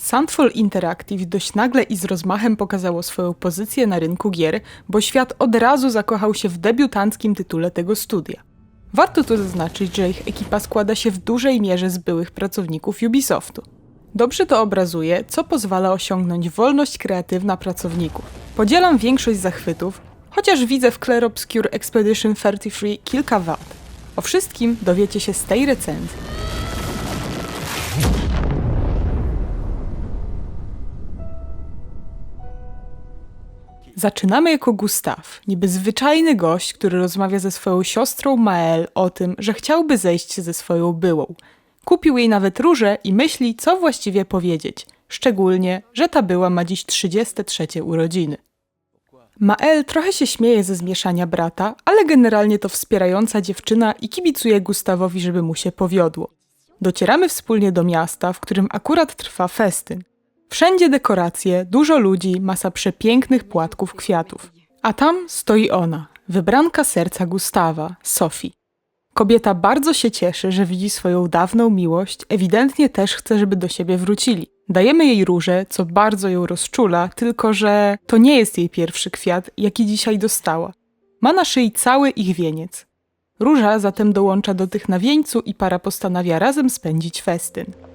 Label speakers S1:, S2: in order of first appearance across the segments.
S1: Sandfall Interactive dość nagle i z rozmachem pokazało swoją pozycję na rynku gier, bo świat od razu zakochał się w debiutanckim tytule tego studia. Warto tu zaznaczyć, że ich ekipa składa się w dużej mierze z byłych pracowników Ubisoftu. Dobrze to obrazuje, co pozwala osiągnąć wolność kreatywna pracowników. Podzielam większość zachwytów, chociaż widzę w Clair Obscure Expedition 33 kilka wad. O wszystkim dowiecie się z tej recenzji. Zaczynamy jako Gustaw, niby zwyczajny gość, który rozmawia ze swoją siostrą Mael o tym, że chciałby zejść ze swoją byłą. Kupił jej nawet róże i myśli, co właściwie powiedzieć, szczególnie, że ta była ma dziś 33 urodziny. Mael trochę się śmieje ze zmieszania brata, ale generalnie to wspierająca dziewczyna i kibicuje Gustawowi, żeby mu się powiodło. Docieramy wspólnie do miasta, w którym akurat trwa festyn. Wszędzie dekoracje, dużo ludzi, masa przepięknych płatków kwiatów. A tam stoi ona, wybranka serca Gustawa, Sophie. Kobieta bardzo się cieszy, że widzi swoją dawną miłość, ewidentnie też chce, żeby do siebie wrócili. Dajemy jej róże, co bardzo ją rozczula, tylko że to nie jest jej pierwszy kwiat, jaki dzisiaj dostała. Ma na szyi cały ich wieniec. Róża zatem dołącza do tych na wieńcu i para postanawia razem spędzić festyn.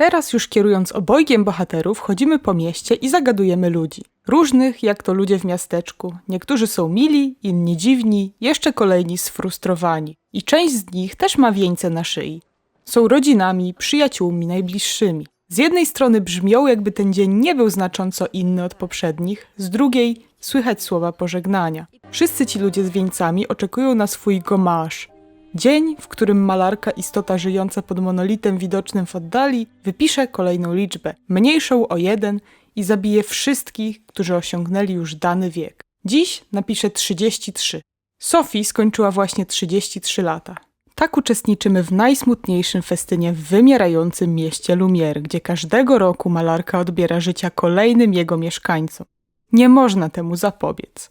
S1: Teraz już kierując obojgiem bohaterów, chodzimy po mieście i zagadujemy ludzi. Różnych, jak to ludzie w miasteczku. Niektórzy są mili, inni dziwni, jeszcze kolejni sfrustrowani. I część z nich też ma wieńce na szyi. Są rodzinami, przyjaciółmi, najbliższymi. Z jednej strony brzmią, jakby ten dzień nie był znacząco inny od poprzednich, z drugiej słychać słowa pożegnania. Wszyscy ci ludzie z wieńcami oczekują na swój gomasz, Dzień, w którym malarka istota żyjąca pod monolitem widocznym w oddali wypisze kolejną liczbę, mniejszą o jeden i zabije wszystkich, którzy osiągnęli już dany wiek. Dziś napisze 33. Sophie skończyła właśnie 33 lata. Tak uczestniczymy w najsmutniejszym festynie w wymierającym mieście Lumière, gdzie każdego roku malarka odbiera życia kolejnym jego mieszkańcom. Nie można temu zapobiec.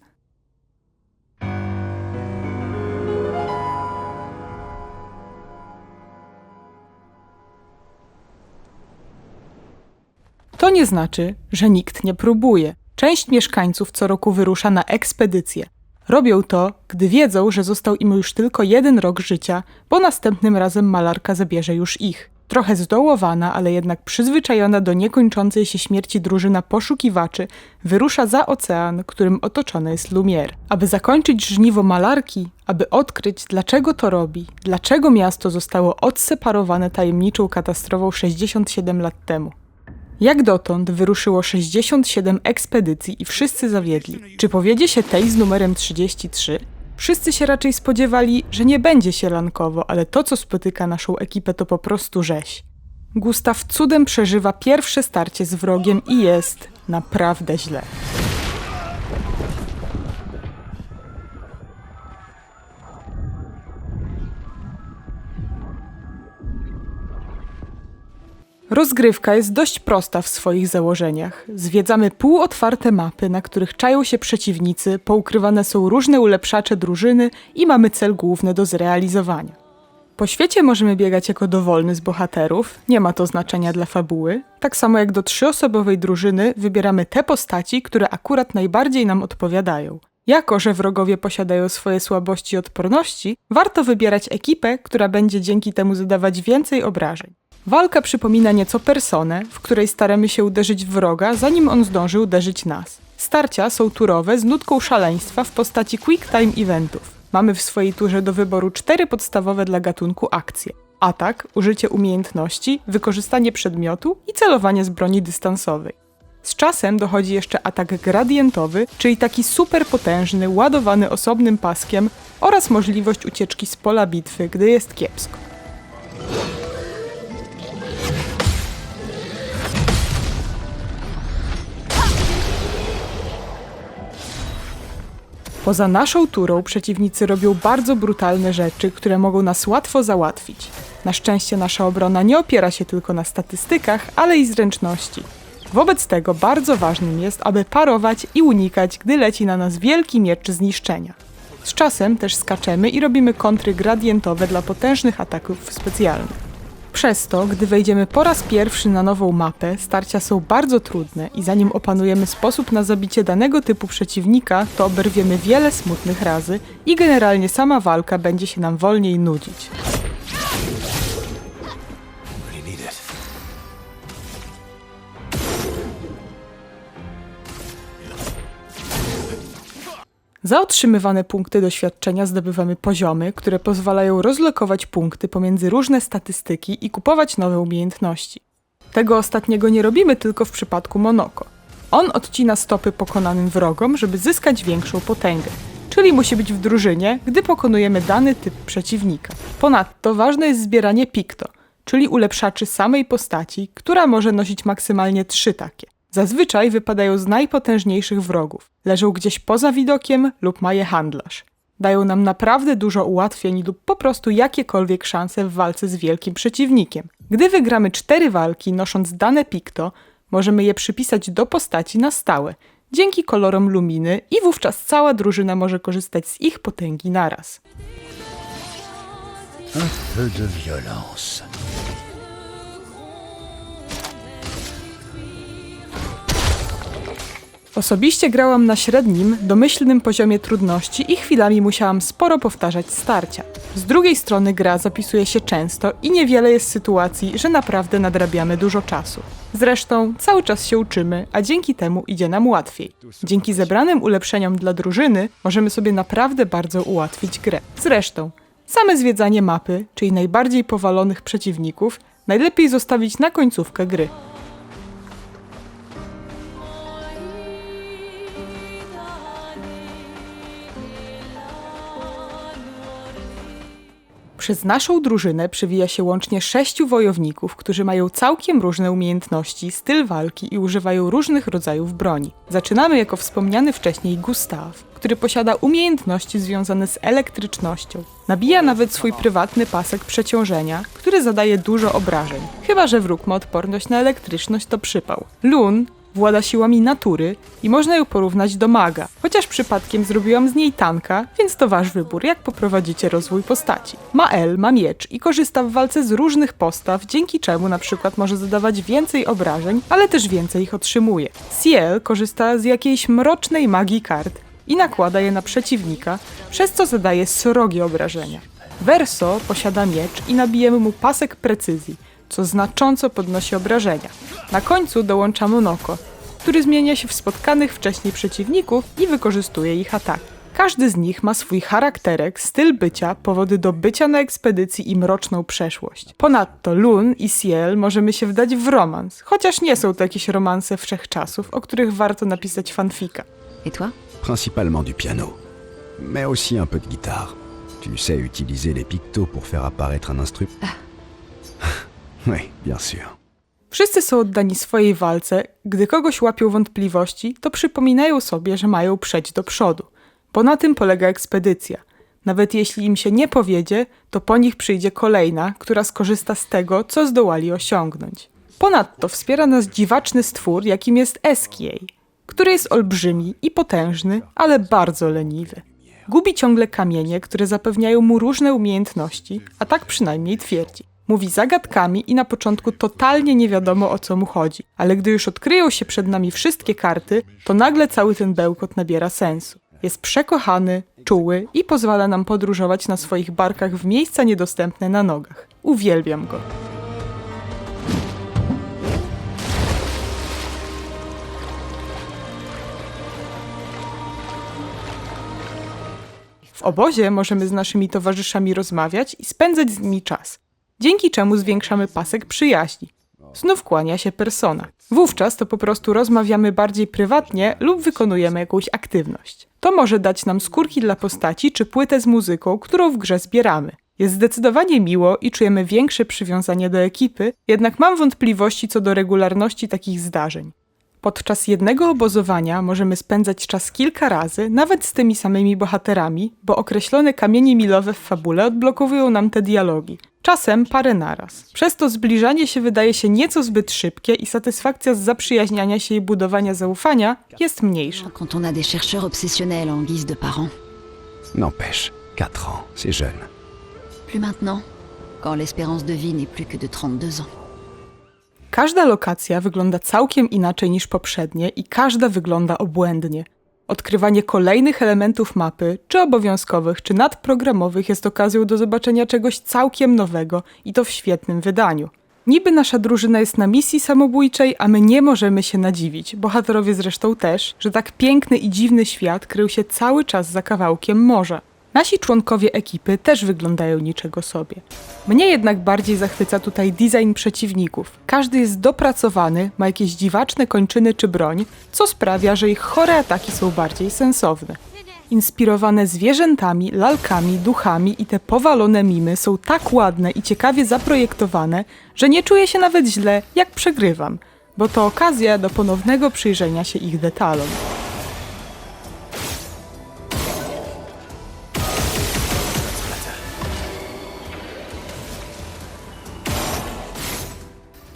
S1: Nie znaczy, że nikt nie próbuje. Część mieszkańców co roku wyrusza na ekspedycję. Robią to, gdy wiedzą, że został im już tylko jeden rok życia, bo następnym razem malarka zabierze już ich. Trochę zdołowana, ale jednak przyzwyczajona do niekończącej się śmierci drużyna poszukiwaczy wyrusza za ocean, którym otoczone jest Lumière. Aby zakończyć żniwo malarki, aby odkryć, dlaczego to robi, dlaczego miasto zostało odseparowane tajemniczą katastrofą 67 lat temu. Jak dotąd wyruszyło 67 ekspedycji i wszyscy zawiedli. Czy powiedzie się tej z numerem 33? Wszyscy się raczej spodziewali, że nie będzie sielankowo, ale to, co spotyka naszą ekipę, to po prostu rzeź. Gustaw cudem przeżywa pierwsze starcie z wrogiem i jest naprawdę źle. Rozgrywka jest dość prosta w swoich założeniach. Zwiedzamy półotwarte mapy, na których czają się przeciwnicy, poukrywane są różne ulepszacze drużyny i mamy cel główny do zrealizowania. Po świecie możemy biegać jako dowolny z bohaterów, nie ma to znaczenia dla fabuły. Tak samo jak do trzyosobowej drużyny wybieramy te postaci, które akurat najbardziej nam odpowiadają. Jako, że wrogowie posiadają swoje słabości i odporności, warto wybierać ekipę, która będzie dzięki temu zadawać więcej obrażeń. Walka przypomina nieco personę, w której staramy się uderzyć wroga, zanim on zdąży uderzyć nas. Starcia są turowe z nutką szaleństwa w postaci quick time eventów. Mamy w swojej turze do wyboru cztery podstawowe dla gatunku akcje. Atak, użycie umiejętności, wykorzystanie przedmiotu i celowanie z broni dystansowej. Z czasem dochodzi jeszcze atak gradientowy, czyli taki super potężny, ładowany osobnym paskiem oraz możliwość ucieczki z pola bitwy, gdy jest kiepsko. Poza naszą turą przeciwnicy robią bardzo brutalne rzeczy, które mogą nas łatwo załatwić. Na szczęście nasza obrona nie opiera się tylko na statystykach, ale i zręczności. Wobec tego bardzo ważnym jest, aby parować i unikać, gdy leci na nas wielki miecz zniszczenia. Z czasem też skaczemy i robimy kontry gradientowe dla potężnych ataków specjalnych. Przez to, gdy wejdziemy po raz pierwszy na nową mapę, starcia są bardzo trudne i zanim opanujemy sposób na zabicie danego typu przeciwnika, to oberwiemy wiele smutnych razy i generalnie sama walka będzie się nam wolniej nudzić. Za otrzymywane punkty doświadczenia zdobywamy poziomy, które pozwalają rozlokować punkty pomiędzy różne statystyki i kupować nowe umiejętności. Tego ostatniego nie robimy tylko w przypadku Monoko. On odcina stopy pokonanym wrogom, żeby zyskać większą potęgę, czyli musi być w drużynie, gdy pokonujemy dany typ przeciwnika. Ponadto ważne jest zbieranie Picto, czyli ulepszaczy samej postaci, która może nosić maksymalnie trzy takie. Zazwyczaj wypadają z najpotężniejszych wrogów. Leżą gdzieś poza widokiem lub ma je handlarz. Dają nam naprawdę dużo ułatwień lub po prostu jakiekolwiek szanse w walce z wielkim przeciwnikiem. Gdy wygramy cztery walki nosząc dane Picto, możemy je przypisać do postaci na stałe, dzięki kolorom luminy i wówczas cała drużyna może korzystać z ich potęgi naraz.
S2: Un peu de violence.
S1: Osobiście grałam na średnim, domyślnym poziomie trudności i chwilami musiałam sporo powtarzać starcia. Z drugiej strony gra zapisuje się często i niewiele jest sytuacji, że naprawdę nadrabiamy dużo czasu. Zresztą cały czas się uczymy, a dzięki temu idzie nam łatwiej. Dzięki zebranym ulepszeniom dla drużyny możemy sobie naprawdę bardzo ułatwić grę. Zresztą, same zwiedzanie mapy, czyli najbardziej powalonych przeciwników, najlepiej zostawić na końcówkę gry. Przez naszą drużynę przewija się łącznie sześciu wojowników, którzy mają całkiem różne umiejętności, styl walki i używają różnych rodzajów broni. Zaczynamy jako wspomniany wcześniej Gustaw, który posiada umiejętności związane z elektrycznością. Nabija nawet swój prywatny pasek przeciążenia, który zadaje dużo obrażeń. Chyba, że wróg ma odporność na elektryczność, to przypał. Lun włada siłami natury i można ją porównać do maga. Chociaż przypadkiem zrobiłam z niej tanka, więc to wasz wybór, jak poprowadzicie rozwój postaci. Mael ma miecz i korzysta w walce z różnych postaw, dzięki czemu na przykład może zadawać więcej obrażeń, ale też więcej ich otrzymuje. Ciel korzysta z jakiejś mrocznej magii kart i nakłada je na przeciwnika, przez co zadaje srogie obrażenia. Verso posiada miecz i nabijemy mu pasek precyzji, co znacząco podnosi obrażenia. Na końcu dołącza Monoko, który zmienia się w spotkanych wcześniej przeciwników i wykorzystuje ich ataki. Każdy z nich ma swój charakterek, styl bycia, powody do bycia na ekspedycji i mroczną przeszłość. Ponadto Lun i Ciel możemy się wdać w romans, chociaż nie są to jakieś romanse wszechczasów, o których warto napisać fanfika.
S3: Et toi
S2: Principalement du piano, mais aussi un peu de guitare. Tu sais utiliser les pictos pour faire apparaître un instrument Oui, sûr.
S1: Wszyscy są oddani swojej walce, gdy kogoś łapią wątpliwości, to przypominają sobie, że mają przejść do przodu, bo na tym polega ekspedycja. Nawet jeśli im się nie powiedzie, to po nich przyjdzie kolejna, która skorzysta z tego, co zdołali osiągnąć. Ponadto wspiera nas dziwaczny stwór, jakim jest Eskiej, który jest olbrzymi i potężny, ale bardzo leniwy. Gubi ciągle kamienie, które zapewniają mu różne umiejętności, a tak przynajmniej twierdzi. Mówi zagadkami i na początku totalnie nie wiadomo o co mu chodzi, ale gdy już odkryją się przed nami wszystkie karty, to nagle cały ten bełkot nabiera sensu. Jest przekochany, czuły i pozwala nam podróżować na swoich barkach w miejsca niedostępne na nogach. Uwielbiam go. W obozie możemy z naszymi towarzyszami rozmawiać i spędzać z nimi czas, dzięki czemu zwiększamy pasek przyjaźni. Znów kłania się persona. Wówczas to po prostu rozmawiamy bardziej prywatnie lub wykonujemy jakąś aktywność. To może dać nam skórki dla postaci czy płytę z muzyką, którą w grze zbieramy. Jest zdecydowanie miło i czujemy większe przywiązanie do ekipy, jednak mam wątpliwości co do regularności takich zdarzeń. Podczas jednego obozowania możemy spędzać czas kilka razy, nawet z tymi samymi bohaterami, bo określone kamienie milowe w fabule odblokowują nam te dialogi. Czasem parę naraz. Przez to zbliżanie się wydaje się nieco zbyt szybkie i satysfakcja z zaprzyjaźniania się i budowania zaufania jest mniejsza.
S3: Quand on a des chercheurs obsessionnels en guise de parents.
S2: N'empêche, 4 ans, c'est jeune.
S3: Plus maintenant, quand l'espérance de vie n'est plus que de 32 ans.
S1: Każda lokacja wygląda całkiem inaczej niż poprzednie i każda wygląda obłędnie. Odkrywanie kolejnych elementów mapy, czy obowiązkowych, czy nadprogramowych, jest okazją do zobaczenia czegoś całkiem nowego i to w świetnym wydaniu. Niby nasza drużyna jest na misji samobójczej, a my nie możemy się nadziwić, bohaterowie zresztą też, że tak piękny i dziwny świat krył się cały czas za kawałkiem morza. Nasi członkowie ekipy też wyglądają niczego sobie. Mnie jednak bardziej zachwyca tutaj design przeciwników. Każdy jest dopracowany, ma jakieś dziwaczne kończyny czy broń, co sprawia, że ich chore ataki są bardziej sensowne. Inspirowane zwierzętami, lalkami, duchami i te powalone mimy są tak ładne i ciekawie zaprojektowane, że nie czuję się nawet źle, jak przegrywam, bo to okazja do ponownego przyjrzenia się ich detalom.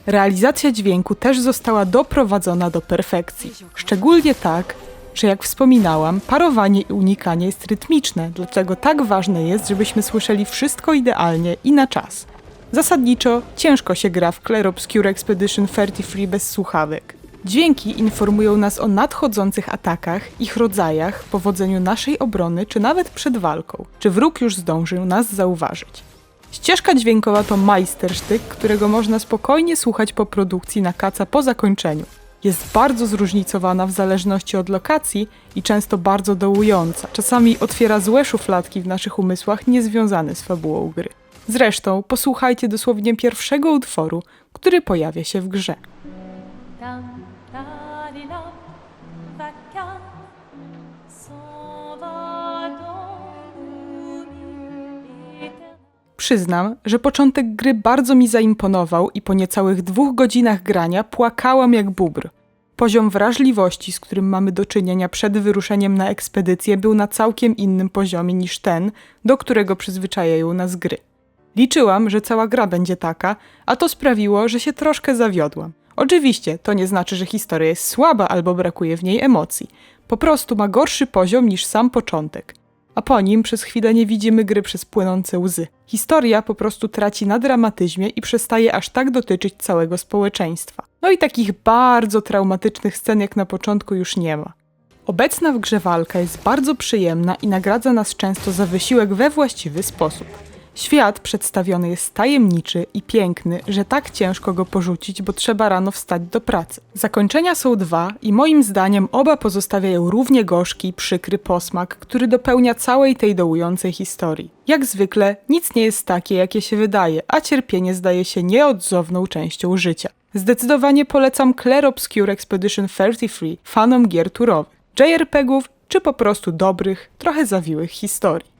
S1: Realizacja dźwięku też została doprowadzona do perfekcji. Szczególnie tak, że jak wspominałam, parowanie i unikanie jest rytmiczne, dlatego tak ważne jest, żebyśmy słyszeli wszystko idealnie i na czas. Zasadniczo ciężko się gra w Clair Obscure Expedition 33 bez słuchawek. Dźwięki informują nas o nadchodzących atakach, ich rodzajach, powodzeniu naszej obrony, czy nawet przed walką, czy wróg już zdążył nas zauważyć. Ścieżka dźwiękowa to majstersztyk, którego można spokojnie słuchać po produkcji na kaca po zakończeniu. Jest bardzo zróżnicowana w zależności od lokacji i często bardzo dołująca. Czasami otwiera złe szufladki w naszych umysłach niezwiązane z fabułą gry. Zresztą posłuchajcie dosłownie pierwszego utworu, który pojawia się w grze.
S4: Tam,
S1: Przyznam, że początek gry bardzo mi zaimponował i po niecałych dwóch godzinach grania płakałam jak bubr. Poziom wrażliwości, z którym mamy do czynienia przed wyruszeniem na ekspedycję, był na całkiem innym poziomie niż ten, do którego przyzwyczajają nas gry. Liczyłam, że cała gra będzie taka, a to sprawiło, że się troszkę zawiodłam. Oczywiście, to nie znaczy, że historia jest słaba albo brakuje w niej emocji. Po prostu ma gorszy poziom niż sam początek a po nim przez chwilę nie widzimy gry przez płynące łzy. Historia po prostu traci na dramatyzmie i przestaje aż tak dotyczyć całego społeczeństwa. No i takich bardzo traumatycznych scen jak na początku już nie ma. Obecna w grze walka jest bardzo przyjemna i nagradza nas często za wysiłek we właściwy sposób. Świat przedstawiony jest tajemniczy i piękny, że tak ciężko go porzucić, bo trzeba rano wstać do pracy. Zakończenia są dwa i moim zdaniem oba pozostawiają równie gorzki, przykry posmak, który dopełnia całej tej dołującej historii. Jak zwykle, nic nie jest takie, jakie się wydaje, a cierpienie zdaje się nieodzowną częścią życia. Zdecydowanie polecam Clair Obscure Expedition 33 fanom gier turowych, JRPG-ów czy po prostu dobrych, trochę zawiłych historii.